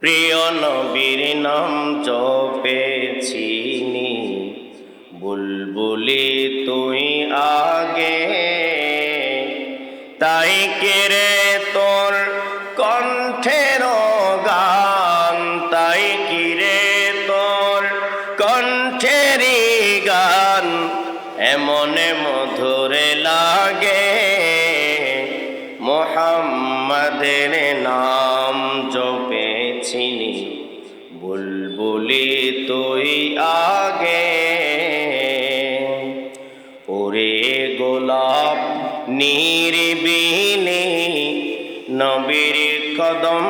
প্রিয় নবীর নাম জপেছিনি বুলবুলি তুই আগে। তাই কেরে তোর কণ্ঠের গান? তাই কিরে তোর কণ্ঠেরই গান? এমন মধুরে লাগে। মোহাম্মদের নাম জপেছিনি বুলবুলি তুই আগে। ওরে গোলাপ নিরিবিনি নবীর কদম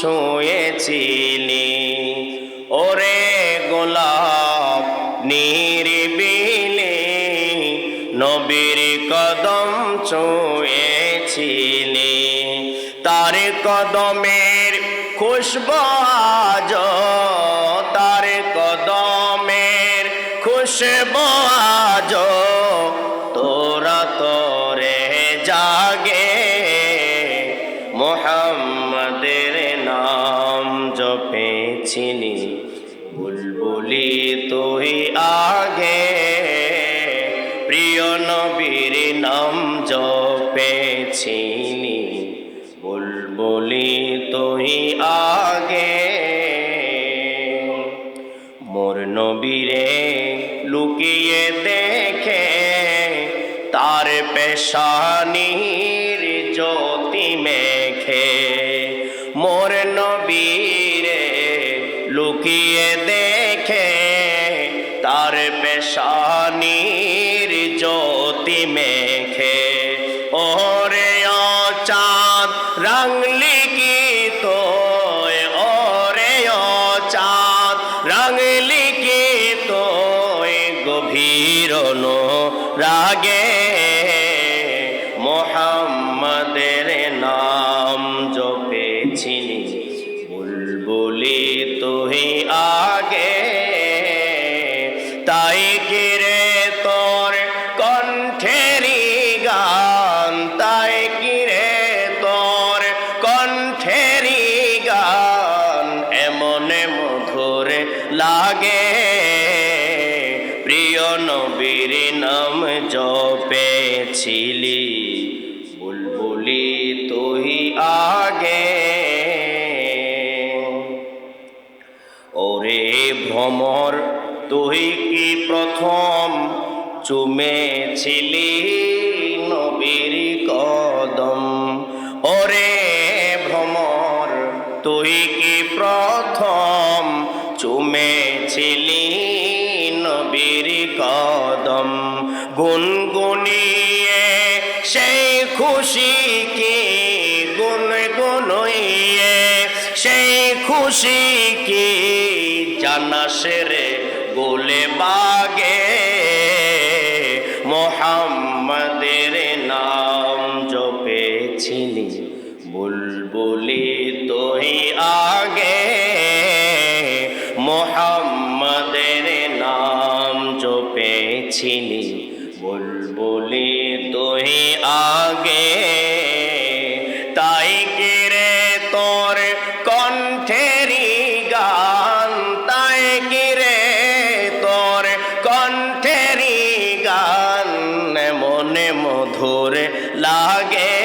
ছুঁয়েছিলি। ওরে গোলাপ নিরিবিলি নবীর কদম ছুঁয়েছিলি। তার কদমের খুশবু আজ, তার কদমের খুশবু আজ, তোরা তোরে জাগে। মোহাম্মদের নাম জপেছিলি বুলবুলি তুই আগে। প্রিয় নবীর নাম জপেছিলি তুই আগে। মোর নবীরে লুকিয়ে দেখে, তার পেশানির জ্যোতি মেখে। মোর নবীরে লুকিয়ে দেখে, তার পেশানির জ্যোতি মেখে। গভীর রাগে। মোহাম্মদের নাম জপেছিলি বুলবুলি তুই আগে। তাই কিরে তোর কণ্ঠেরি গান, তাই কিরে তোর কণ্ঠেরি গান, এমন মধুর লাগে। নাম জপেছিলি, বুলবুলি তুই আগে। ওরে ভ্রমর, তুই কি প্রথম চুমেছিলি নবীর কদম? ওরে ভ্রমর, তুই কদম গুনগুনিয়ে সেই খুশি কি গুনগুনিয়ে সেই খুশি কি জানাস রে গোলে বাগে মোহাম্মদের নাম জপেছিলি বুলবুলি তুই আগে বুলবুলি তুই আগে তাই কিরে তোর কণ্ঠেরি গান? তাই কিরে তোর কণ্ঠেরি গান? মনে মধুর লাগে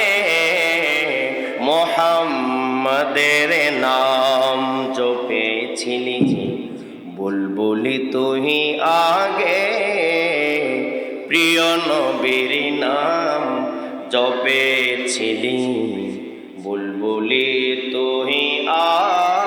মোহাম্মদের নাম জপেছিলি। বুলবুলি তুই আগে প্রিয় নবীর নাম জপেছিলি বুলবুলি তুই আগে